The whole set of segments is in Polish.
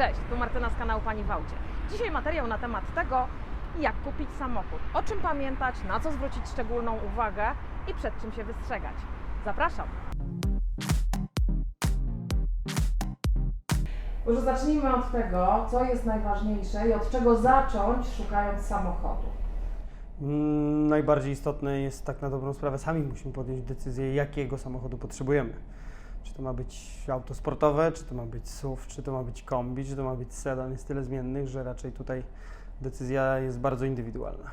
Cześć, tu Martyna z kanału Pani w Aucie. Dzisiaj materiał na temat tego, jak kupić samochód, o czym pamiętać, na co zwrócić szczególną uwagę i przed czym się wystrzegać. Zapraszam. Może zacznijmy od tego, co jest najważniejsze i od czego zacząć szukając samochodu. Mm, Najbardziej istotne jest tak na dobrą sprawę, sami musimy podjąć decyzję, jakiego samochodu potrzebujemy. Czy to ma być auto sportowe, czy to ma być SUV, czy to ma być kombi, czy to ma być sedan. Jest tyle zmiennych, że raczej tutaj decyzja jest bardzo indywidualna.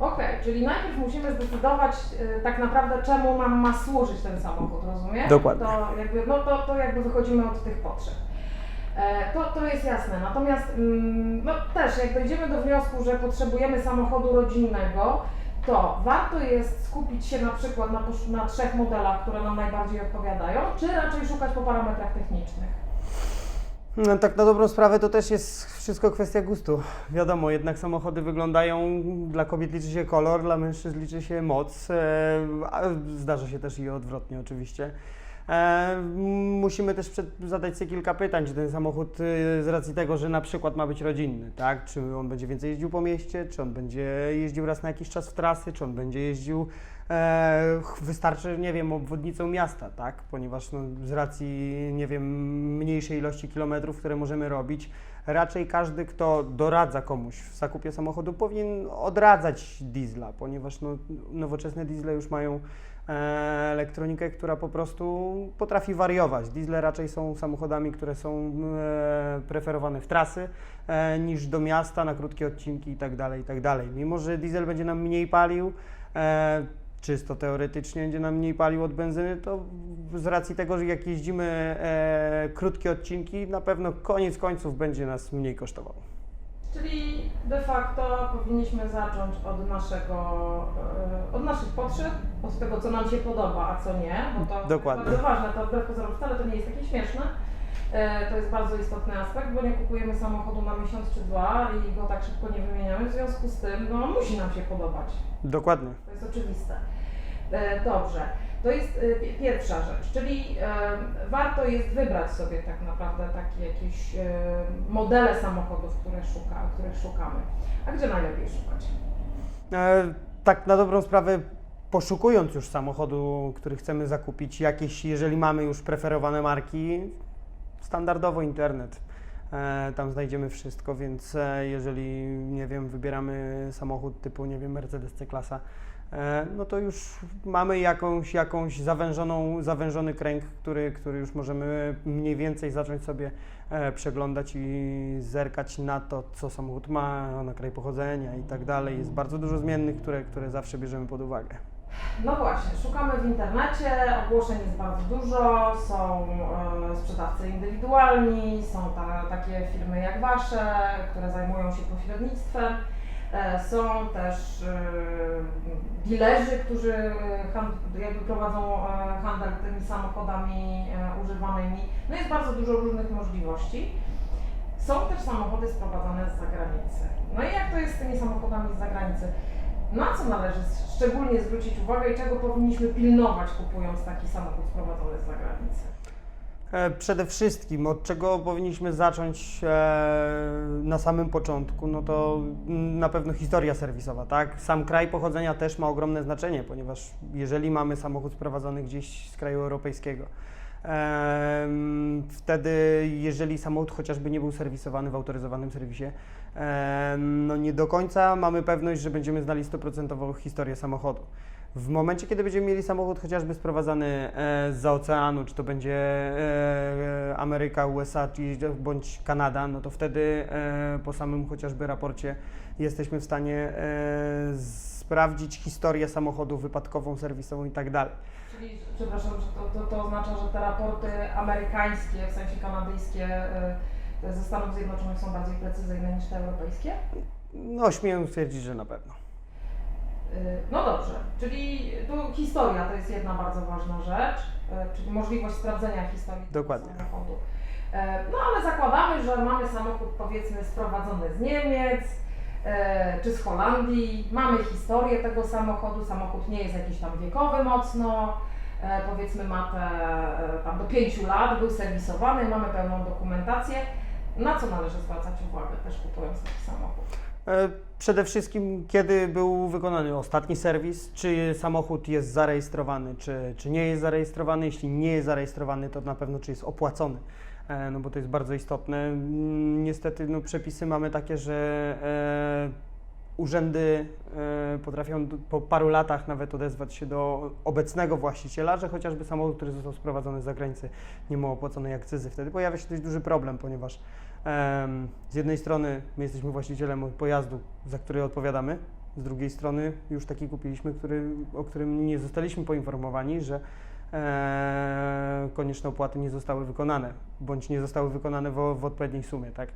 Okej, czyli najpierw musimy zdecydować y, tak naprawdę, czemu nam ma służyć ten samochód, rozumiem? Dokładnie. To jakby, no to, to jakby wychodzimy od tych potrzeb. E, To, to jest jasne. Natomiast mm, no też jak dojdziemy do wniosku, że potrzebujemy samochodu rodzinnego, to warto jest skupić się na przykład na, na trzech modelach, które nam najbardziej odpowiadają, czy raczej szukać po parametrach technicznych. No, tak na dobrą sprawę to też jest wszystko kwestia gustu. Wiadomo, jednak samochody wyglądają, dla kobiet liczy się kolor, dla mężczyzn liczy się moc, e, a zdarza się też i odwrotnie oczywiście. E, musimy też przed, zadać sobie kilka pytań, czy ten samochód e, z racji tego, że na przykład ma być rodzinny, tak? Czy on będzie więcej jeździł po mieście, czy on będzie jeździł raz na jakiś czas w trasy, czy on będzie jeździł e, wystarczy, nie wiem, obwodnicą miasta, tak? Ponieważ no, z racji, nie wiem, mniejszej ilości kilometrów, które możemy robić, raczej każdy, kto doradza komuś w zakupie samochodu, powinien odradzać diesla, ponieważ no, nowoczesne diesle już mają elektronikę, która po prostu potrafi wariować. Diesle raczej są samochodami, które są e, preferowane w trasy e, niż do miasta, na krótkie odcinki itd., itd. Mimo, że diesel będzie nam mniej palił, e, czysto teoretycznie będzie nam mniej palił od benzyny, to z racji tego, że jak jeździmy e, krótkie odcinki, na pewno koniec końców będzie nas mniej kosztował. Czyli de facto powinniśmy zacząć od naszego, e, od naszych potrzeb, od tego, co nam się podoba, a co nie, bo to Dokładnie. jest bardzo ważne, to wbrew pozorom wcale to nie jest takie śmieszne. E, To jest bardzo istotny aspekt, bo nie kupujemy samochodu na miesiąc czy dwa i go tak szybko nie wymieniamy, w związku z tym no, musi nam się podobać. Dokładnie. To jest oczywiste. E, Dobrze, to jest pi- pierwsza rzecz, czyli warto jest wybrać sobie tak naprawdę takie jakieś e, modele samochodów, które, szuka, których szukamy. A gdzie najlepiej szukać? E, tak na dobrą sprawę, poszukując już samochodu, który chcemy zakupić, jakieś, jeżeli mamy już preferowane marki, standardowo internet. E, tam znajdziemy wszystko, więc e, jeżeli, nie wiem, wybieramy samochód typu, nie wiem, Mercedes C-klasa, no to już mamy jakąś, jakąś zawężoną, zawężony kręg, który, który już możemy mniej więcej zacząć sobie e, przeglądać i zerkać na to, co samochód ma, na kraj pochodzenia i tak dalej. Jest bardzo dużo zmiennych, które, które zawsze bierzemy pod uwagę. No właśnie, szukamy w internecie, ogłoszeń jest bardzo dużo, są e, sprzedawcy indywidualni, są ta, takie firmy jak Wasze, które zajmują się pośrednictwem. E, Są też e, dilerzy, którzy jakby prowadzą e, handel tymi samochodami używanymi. No jest bardzo dużo różnych możliwości. Są też samochody sprowadzane z zagranicy. No i jak to jest z tymi samochodami z zagranicy? Na co należy szczególnie zwrócić uwagę i czego powinniśmy pilnować kupując taki samochód sprowadzony z zagranicy? E, Przede wszystkim, od czego powinniśmy zacząć e, na samym początku, no to na pewno historia serwisowa, tak? Sam kraj pochodzenia też ma ogromne znaczenie, ponieważ jeżeli mamy samochód sprowadzony gdzieś z kraju europejskiego, wtedy jeżeli samochód chociażby nie był serwisowany w autoryzowanym serwisie, no nie do końca mamy pewność, że będziemy znali 100% historię samochodu. W momencie, kiedy będziemy mieli samochód chociażby sprowadzany e, z oceanu, czy to będzie e, Ameryka, USA, bądź Kanada, no to wtedy e, po samym chociażby raporcie jesteśmy w stanie e, sprawdzić historię samochodu wypadkową, serwisową i tak dalej. Czyli, przepraszam, to, to, to oznacza, że te raporty amerykańskie, w sensie kanadyjskie ze Stanów Zjednoczonych są bardziej precyzyjne niż te europejskie? No, śmiem stwierdzić, że na pewno. Y, No dobrze, czyli tu historia to jest jedna bardzo ważna rzecz, y, czyli możliwość sprawdzenia historii tego Dokładnie. samochodu. E, No ale zakładamy, że mamy samochód powiedzmy sprowadzony z Niemiec czy z Holandii, mamy historię tego samochodu, samochód nie jest jakiś tam wiekowy mocno, powiedzmy ma te tam do 5 lat, był serwisowany, mamy pełną dokumentację. Na co należy zwracać uwagę też kupując taki samochód? E, Przede wszystkim, kiedy był wykonany ostatni serwis, czy samochód jest zarejestrowany, czy, czy nie jest zarejestrowany. Jeśli nie jest zarejestrowany, to na pewno czy jest opłacony, E, no bo to jest bardzo istotne. Mm, Niestety no, przepisy mamy takie, że e, urzędy potrafią po paru latach nawet odezwać się do obecnego właściciela, że chociażby samochód, który został sprowadzony z zagranicy, nie ma opłaconej akcyzy. Wtedy pojawia się dość duży problem, ponieważ Z jednej strony my jesteśmy właścicielem pojazdu, za który odpowiadamy, z drugiej strony już taki kupiliśmy, który, o którym nie zostaliśmy poinformowani, że e, konieczne opłaty nie zostały wykonane, bądź nie zostały wykonane w, w odpowiedniej sumie, tak?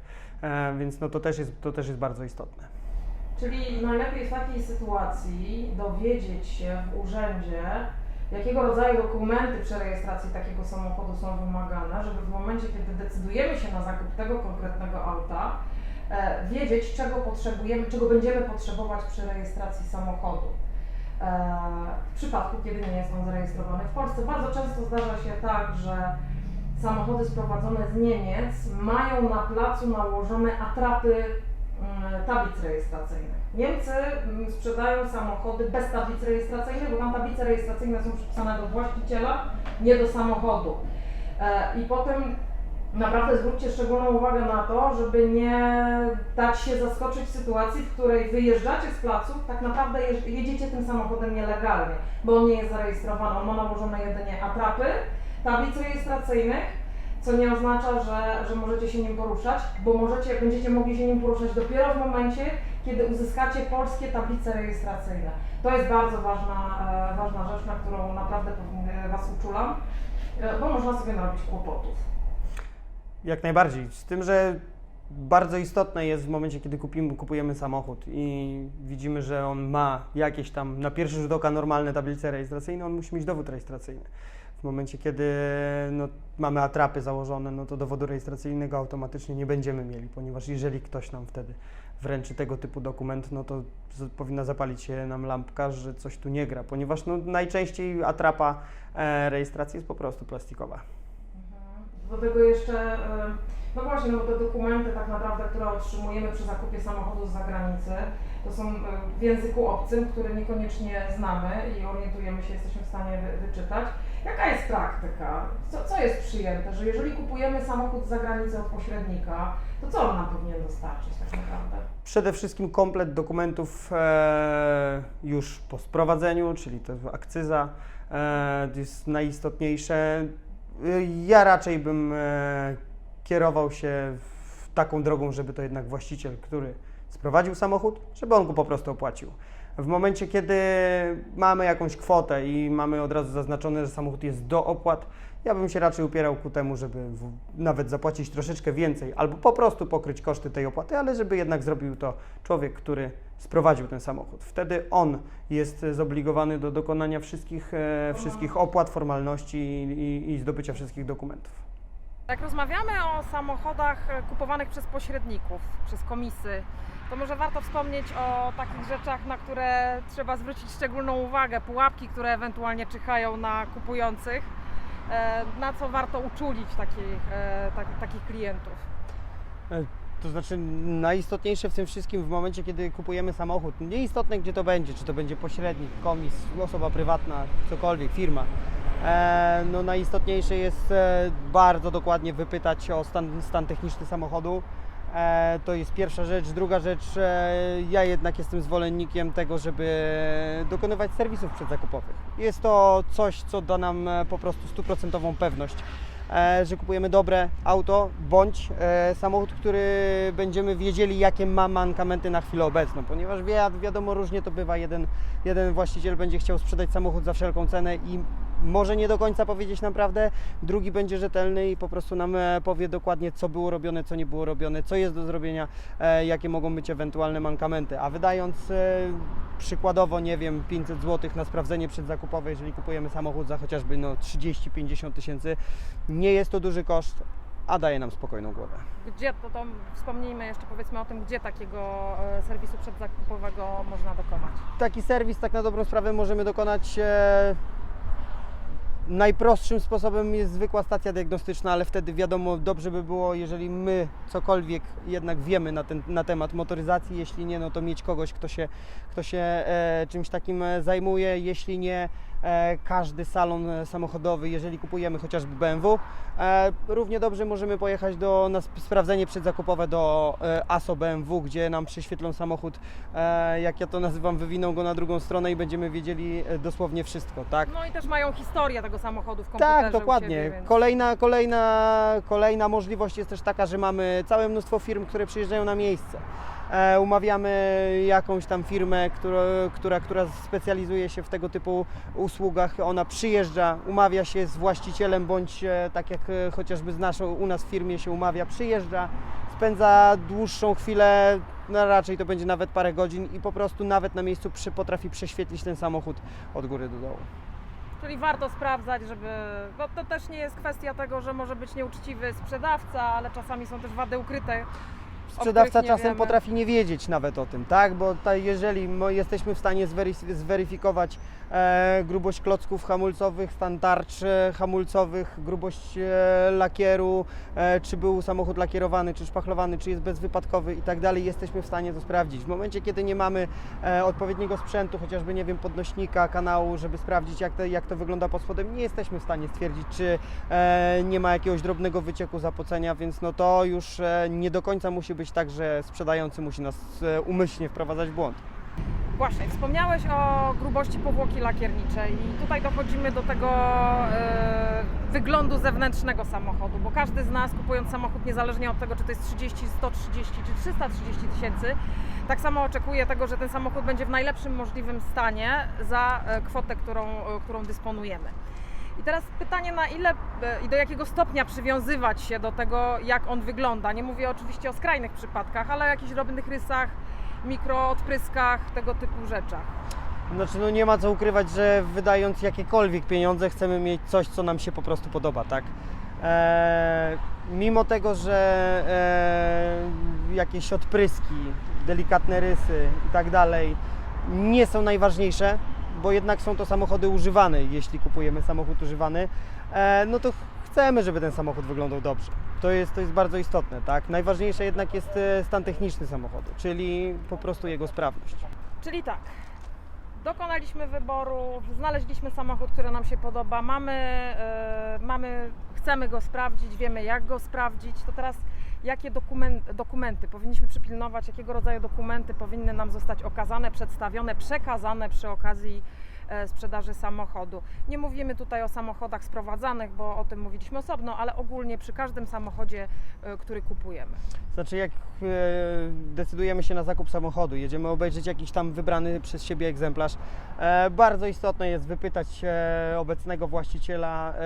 E, więc no to, też jest, to też jest bardzo istotne. Czyli najlepiej w takiej sytuacji dowiedzieć się w urzędzie, jakiego rodzaju dokumenty przy rejestracji takiego samochodu są wymagane, żeby w momencie, kiedy decydujemy się na zakup tego konkretnego auta, e, wiedzieć, czego potrzebujemy, czego będziemy potrzebować przy rejestracji samochodu. E, w przypadku, kiedy nie jest on zarejestrowany w Polsce. Bardzo często zdarza się tak, że samochody sprowadzone z Niemiec mają na placu nałożone atrapy mm, tablic rejestracyjnych. Niemcy mm, sprzedają samochody bez tablic rejestracyjnych, bo tam tablice rejestracyjne są przypisane do właściciela, nie do samochodu. E, I potem naprawdę zwróćcie szczególną uwagę na to, żeby nie dać się zaskoczyć sytuacji, w której wyjeżdżacie z placu, tak naprawdę jedziecie tym samochodem nielegalnie, bo on nie jest zarejestrowany, on ma nałożone jedynie atrapy tablic rejestracyjnych, co nie oznacza, że, że możecie się nim poruszać, bo możecie, będziecie mogli się nim poruszać dopiero w momencie, kiedy uzyskacie polskie tablice rejestracyjne. To jest bardzo ważna, e, ważna rzecz, na którą naprawdę powinny Was uczulam, e, bo można sobie narobić kłopotów. Jak najbardziej. Z tym, że bardzo istotne jest w momencie, kiedy kupimy, kupujemy samochód i widzimy, że on ma jakieś tam na pierwszy rzut oka normalne tablice rejestracyjne, on musi mieć dowód rejestracyjny. W momencie, kiedy no, mamy atrapy założone, no to dowodu rejestracyjnego automatycznie nie będziemy mieli, ponieważ jeżeli ktoś nam wtedy wręczy tego typu dokument, no to z, powinna zapalić się nam lampka, że coś tu nie gra, ponieważ no, najczęściej atrapa e, rejestracji jest po prostu plastikowa. Do tego jeszcze, e, no właśnie, no bo te dokumenty tak naprawdę, które otrzymujemy przy zakupie samochodu z zagranicy, to są e, w języku obcym, który niekoniecznie znamy i orientujemy się, jesteśmy w stanie wy, wyczytać. Jaka jest praktyka? Co, co jest przyjęte, że jeżeli kupujemy samochód z zagranicy od pośrednika, to co on nam powinien dostarczyć tak naprawdę? Przede wszystkim komplet dokumentów e, już po sprowadzeniu, czyli to akcyza, e, to jest najistotniejsze. Y, Ja raczej bym e, kierował się taką drogą, żeby to jednak właściciel, który sprowadził samochód, żeby on go po prostu opłacił. W momencie, kiedy mamy jakąś kwotę i mamy od razu zaznaczone, że samochód jest do opłat, ja bym się raczej upierał ku temu, żeby w, nawet zapłacić troszeczkę więcej albo po prostu pokryć koszty tej opłaty, ale żeby jednak zrobił to człowiek, który sprowadził ten samochód. Wtedy on jest zobligowany do dokonania wszystkich, e, wszystkich opłat, formalności i, i, zdobycia wszystkich dokumentów. Jak rozmawiamy o samochodach e, kupowanych przez pośredników, przez komisy, to może warto wspomnieć o takich rzeczach, na które trzeba zwrócić szczególną uwagę, pułapki, które ewentualnie czyhają na kupujących, e, na co warto uczulić takich, e, tak, takich klientów. To znaczy najistotniejsze w tym wszystkim w momencie, kiedy kupujemy samochód, nieistotne gdzie to będzie, czy to będzie pośrednik, komis, osoba prywatna, cokolwiek, firma. E, no najistotniejsze jest e, bardzo dokładnie wypytać o stan, stan techniczny samochodu. E, to jest pierwsza rzecz. Druga rzecz, e, ja jednak jestem zwolennikiem tego, żeby dokonywać serwisów przedzakupowych. Jest to coś, co da nam e, po prostu stuprocentową pewność że kupujemy dobre auto bądź samochód, który będziemy wiedzieli, jakie ma mankamenty na chwilę obecną, ponieważ wi wiadomo, różnie to bywa. Jeden, jeden właściciel będzie chciał sprzedać samochód za wszelką cenę i może nie do końca powiedzieć nam prawdę, drugi będzie rzetelny i po prostu nam e, powie dokładnie, co było robione, co nie było robione, co jest do zrobienia, e, jakie mogą być ewentualne mankamenty. A wydając e, przykładowo, nie wiem, 500 zł na sprawdzenie przedzakupowe, jeżeli kupujemy samochód za chociażby no, 30-50 tysięcy, nie jest to duży koszt, a daje nam spokojną głowę. Gdzie, to, to wspomnijmy jeszcze powiedzmy o tym, gdzie takiego serwisu przedzakupowego można dokonać. Taki serwis, tak na dobrą sprawę, możemy dokonać Najprostszym sposobem jest zwykła stacja diagnostyczna, ale wtedy wiadomo, dobrze by było, jeżeli my cokolwiek jednak wiemy na, ten, na temat motoryzacji, jeśli nie, no to mieć kogoś, kto się, kto się e, czymś takim e, zajmuje, jeśli nie, każdy salon e, samochodowy, jeżeli kupujemy chociażby BMW, e, równie dobrze możemy pojechać do, na sp- sprawdzenie przedzakupowe do e, ASO BMW, gdzie nam prześwietlą samochód, e, jak ja to nazywam, wywiną go na drugą stronę i będziemy wiedzieli e, dosłownie wszystko, tak? No i też mają historię tego samochodu w komputerze Tak, dokładnie. Siebie, więc... Kolejna, kolejna, kolejna możliwość jest też taka, że mamy całe mnóstwo firm, które przyjeżdżają na miejsce. E, umawiamy jakąś tam firmę, która, która, która specjalizuje się w tego typu usługach. Ona przyjeżdża, umawia się z właścicielem, bądź e, tak jak e, chociażby z naszą, u nas w firmie się umawia, przyjeżdża, spędza dłuższą chwilę, no raczej to będzie nawet parę godzin i po prostu nawet na miejscu przy, potrafi prześwietlić ten samochód od góry do dołu. Czyli warto sprawdzać, żeby. Bo to też nie jest kwestia tego, że może być nieuczciwy sprzedawca, ale czasami są też wady ukryte. Sprzedawca czasem wiemy. potrafi nie wiedzieć nawet o tym, tak? Bo ta, jeżeli jesteśmy w stanie zwery- zweryfikować grubość klocków hamulcowych, stan tarcz e, hamulcowych, grubość e, lakieru, e, czy był samochód lakierowany, czy szpachlowany, czy jest bezwypadkowy i tak dalej, jesteśmy w stanie to sprawdzić. W momencie, kiedy nie mamy e, odpowiedniego sprzętu, chociażby, nie wiem, podnośnika, kanału, żeby sprawdzić, jak to, jak to wygląda pod spodem, nie jesteśmy w stanie stwierdzić, czy e, nie ma jakiegoś drobnego wycieku zapocenia, więc no to już e, nie do końca musi być tak, że sprzedający musi nas e, umyślnie wprowadzać w błąd. Właśnie, wspomniałeś o grubości powłoki lakierniczej i tutaj dochodzimy do tego e, wyglądu zewnętrznego samochodu, bo każdy z nas kupując samochód, niezależnie od tego, czy to jest 30, 130 czy 330 tysięcy, tak samo oczekuje tego, że ten samochód będzie w najlepszym możliwym stanie za e, kwotę, którą, e, którą dysponujemy. I teraz pytanie, na ile e, i do jakiego stopnia przywiązywać się do tego, jak on wygląda. Nie mówię oczywiście o skrajnych przypadkach, ale o jakichś drobnych rysach, mikroodpryskach, tego typu rzeczach. Znaczy, no nie ma co ukrywać, że wydając jakiekolwiek pieniądze, chcemy mieć coś, co nam się po prostu podoba, tak? Eee, mimo tego, że eee, jakieś odpryski, delikatne rysy i tak dalej nie są najważniejsze, bo jednak są to samochody używane, jeśli kupujemy samochód używany, eee, no to chcemy, żeby ten samochód wyglądał dobrze. To jest, to jest bardzo istotne, tak? Najważniejsze jednak jest e, stan techniczny samochodu, czyli po prostu jego sprawność. Czyli tak, dokonaliśmy wyboru, znaleźliśmy samochód, który nam się podoba, mamy, e, mamy chcemy go sprawdzić, wiemy jak go sprawdzić, to teraz jakie dokumenty, dokumenty powinniśmy przypilnować, jakiego rodzaju dokumenty powinny nam zostać okazane, przedstawione, przekazane przy okazji sprzedaży samochodu. Nie mówimy tutaj o samochodach sprowadzanych, bo o tym mówiliśmy osobno, ale ogólnie przy każdym samochodzie, e, który kupujemy. Znaczy, jak e, decydujemy się na zakup samochodu, jedziemy obejrzeć jakiś tam wybrany przez siebie egzemplarz, e, bardzo istotne jest wypytać e, obecnego właściciela, e,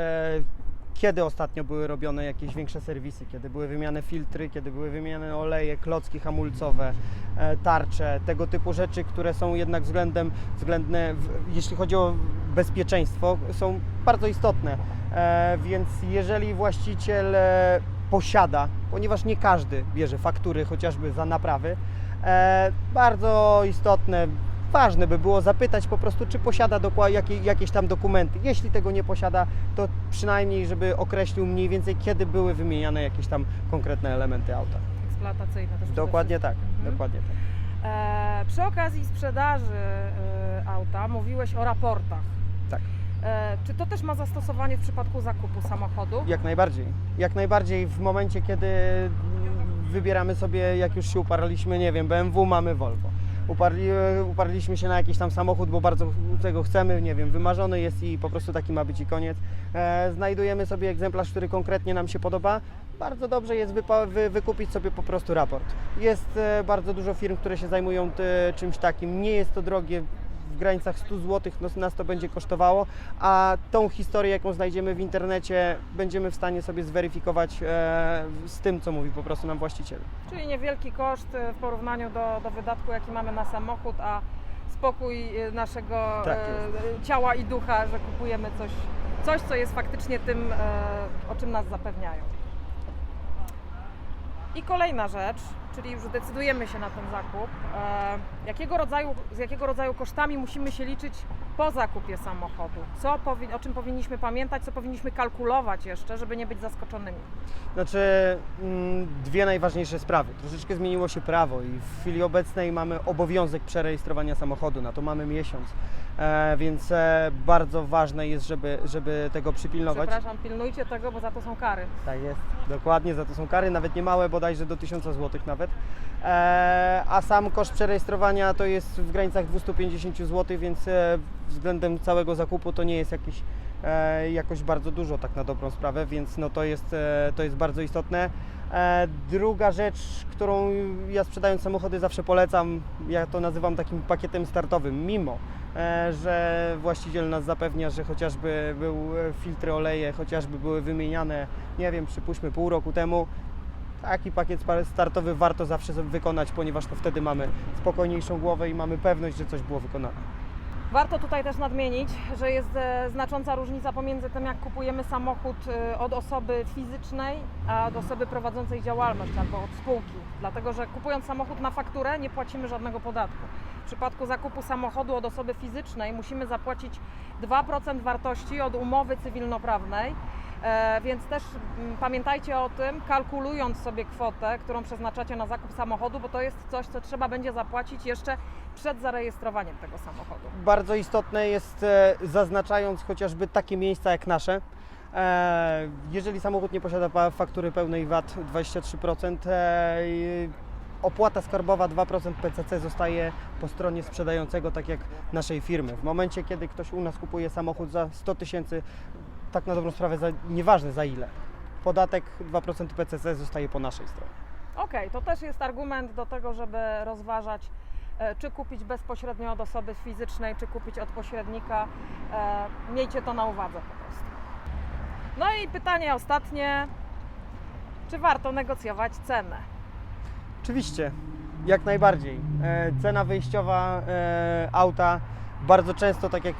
kiedy ostatnio były robione jakieś większe serwisy, kiedy były wymiane filtry, kiedy były wymieniane oleje, klocki hamulcowe, e, tarcze, tego typu rzeczy, które są jednak względem, względne, jeśli chodzi o bezpieczeństwo, są bardzo istotne. E, więc jeżeli właściciel e, posiada, ponieważ nie każdy bierze faktury chociażby za naprawy, bardzo istotne, ważne by było zapytać po prostu, czy posiada jakie, jakieś tam dokumenty. Jeśli tego nie posiada, to przynajmniej, żeby określił mniej więcej, kiedy były wymieniane jakieś tam konkretne elementy auta. Eksploatacyjne też Dokładnie tak. Mhm. dokładnie tak. E, przy okazji sprzedaży e, auta mówiłeś o raportach. Tak. E, czy to też ma zastosowanie w przypadku zakupu samochodu? Jak najbardziej. Jak najbardziej w momencie, kiedy wybieramy sobie, jak już się uparliśmy, nie wiem, BMW, mamy Volvo. Uparli, uparliśmy się na jakiś tam samochód, bo bardzo tego chcemy, nie wiem, wymarzony jest i po prostu taki ma być i koniec. E, znajdujemy sobie egzemplarz, który konkretnie nam się podoba. Bardzo dobrze jest wy, wykupić sobie po prostu raport. Jest e, bardzo dużo firm, które się zajmują ty, czymś takim. Nie jest to drogie, w granicach 100 zł no, nas to będzie kosztowało, a tą historię, jaką znajdziemy w internecie, będziemy w stanie sobie zweryfikować e, z tym, co mówi po prostu nam właściciel. Czyli niewielki koszt e, w porównaniu do, do wydatku, jaki mamy na samochód, a spokój e, naszego Tak e, ciała i ducha, że kupujemy coś, coś co jest faktycznie tym, e, o czym nas zapewniają. I kolejna rzecz, czyli już decydujemy się na ten zakup. E, jakiego rodzaju, z jakiego rodzaju kosztami musimy się liczyć po zakupie samochodu? Co o czym powinniśmy pamiętać, co powinniśmy kalkulować jeszcze, żeby nie być zaskoczonymi? Znaczy, mm, dwie najważniejsze sprawy. Troszeczkę zmieniło się prawo i w chwili obecnej mamy obowiązek przerejestrowania samochodu, na to mamy miesiąc, e, więc e, bardzo ważne jest, żeby, żeby tego przypilnować. Przepraszam, pilnujcie tego, bo za to są kary. Tak jest, dokładnie, za to są kary, nawet nie małe, bodajże do 1000 zł nawet. E, a sam koszt przerejestrowania to jest w granicach 250 zł, więc e, względem całego zakupu to nie jest jakiś, e, jakoś bardzo dużo tak na dobrą sprawę, więc no to jest, to jest bardzo istotne. Druga rzecz, którą ja sprzedając samochody zawsze polecam, ja to nazywam takim pakietem startowym, mimo że właściciel nas zapewnia, że chociażby był filtry oleje, chociażby były wymieniane, nie wiem, przypuśćmy pół roku temu, taki pakiet startowy warto zawsze wykonać, ponieważ to wtedy mamy spokojniejszą głowę i mamy pewność, że coś było wykonane. Warto tutaj też nadmienić, że jest e, znacząca różnica pomiędzy tym, jak kupujemy samochód e, od osoby fizycznej, a od osoby prowadzącej działalność albo od spółki. Dlatego, że kupując samochód na fakturę nie płacimy żadnego podatku. W przypadku zakupu samochodu od osoby fizycznej musimy zapłacić 2% wartości od umowy cywilnoprawnej. E, Więc też mm, pamiętajcie o tym, kalkulując sobie kwotę, którą przeznaczacie na zakup samochodu, bo to jest coś, co trzeba będzie zapłacić jeszcze przed zarejestrowaniem tego samochodu. Bardzo istotne jest, e, zaznaczając chociażby takie miejsca jak nasze, e, jeżeli samochód nie posiada faktury pełnej VAT 23%, e, i opłata skarbowa 2% PCC zostaje po stronie sprzedającego, tak jak naszej firmy. W momencie, kiedy ktoś u nas kupuje samochód za 100 tysięcy, tak na dobrą sprawę, za, nieważne za ile, podatek 2% PCC zostaje po naszej stronie. Okej, to też jest argument do tego, żeby rozważać, e, czy kupić bezpośrednio od osoby fizycznej, czy kupić od pośrednika. E, Miejcie to na uwadze po prostu. No i pytanie ostatnie. Czy warto negocjować cenę? Oczywiście, jak najbardziej. E, cena wyjściowa e, auta bardzo często, tak jak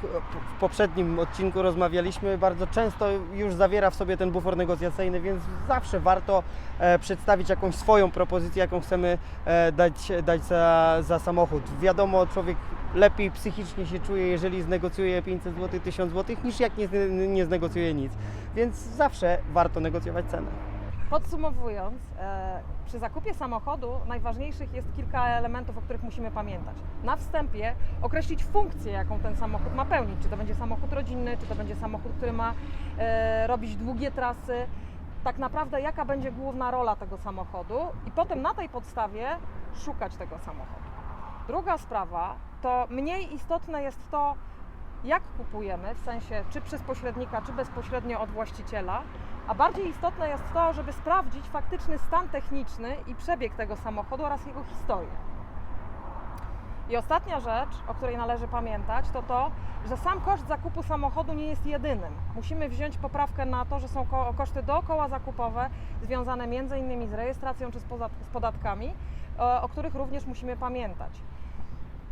w poprzednim odcinku rozmawialiśmy, bardzo często już zawiera w sobie ten bufor negocjacyjny, więc zawsze warto e, przedstawić jakąś swoją propozycję, jaką chcemy e, dać, dać za, za samochód. Wiadomo, człowiek lepiej psychicznie się czuje, jeżeli znegocjuje 500 zł, 1000 zł, niż jak nie, nie znegocjuje nic. Więc zawsze warto negocjować cenę. Podsumowując, e, przy zakupie samochodu najważniejszych jest kilka elementów, o których musimy pamiętać. Na wstępie określić funkcję, jaką ten samochód ma pełnić. Czy to będzie samochód rodzinny, czy to będzie samochód, który ma e, robić długie trasy. Tak naprawdę, jaka będzie główna rola tego samochodu, i potem na tej podstawie szukać tego samochodu. Druga sprawa to mniej istotne jest to, jak kupujemy, w sensie czy przez pośrednika, czy bezpośrednio od właściciela, a bardziej istotne jest to, żeby sprawdzić faktyczny stan techniczny i przebieg tego samochodu oraz jego historię. I ostatnia rzecz, o której należy pamiętać, to to, że sam koszt zakupu samochodu nie jest jedynym. Musimy wziąć poprawkę na to, że są ko- koszty dookoła zakupowe, związane m.in. z rejestracją czy z, podatkami, o, o których również musimy pamiętać.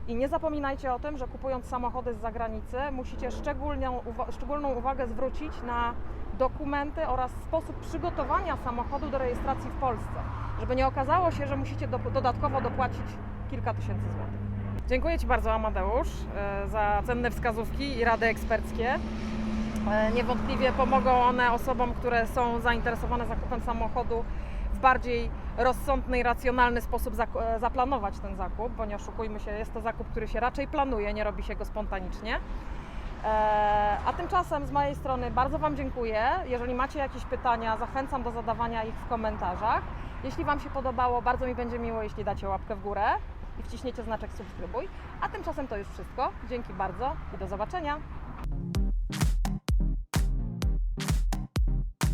I nie zapominajcie o tym, że kupując samochody z zagranicy, musicie szczególną, szczególną uwagę zwrócić na dokumenty oraz sposób przygotowania samochodu do rejestracji w Polsce, żeby nie okazało się, że musicie do, dodatkowo dopłacić kilka tysięcy złotych. Dziękuję Ci bardzo, Amadeusz, e, za cenne wskazówki i rady eksperckie. E, Niewątpliwie pomogą one osobom, które są zainteresowane zakupem samochodu w bardziej rozsądny i racjonalny sposób e, zaplanować ten zakup, bo nie oszukujmy się, jest to zakup, który się raczej planuje, nie robi się go spontanicznie. E, A tymczasem z mojej strony bardzo Wam dziękuję. Jeżeli macie jakieś pytania, zachęcam do zadawania ich w komentarzach. Jeśli Wam się podobało, bardzo mi będzie miło, jeśli dacie łapkę w górę i wciśniecie znaczek subskrybuj. A tymczasem to już wszystko. Dzięki bardzo i do zobaczenia.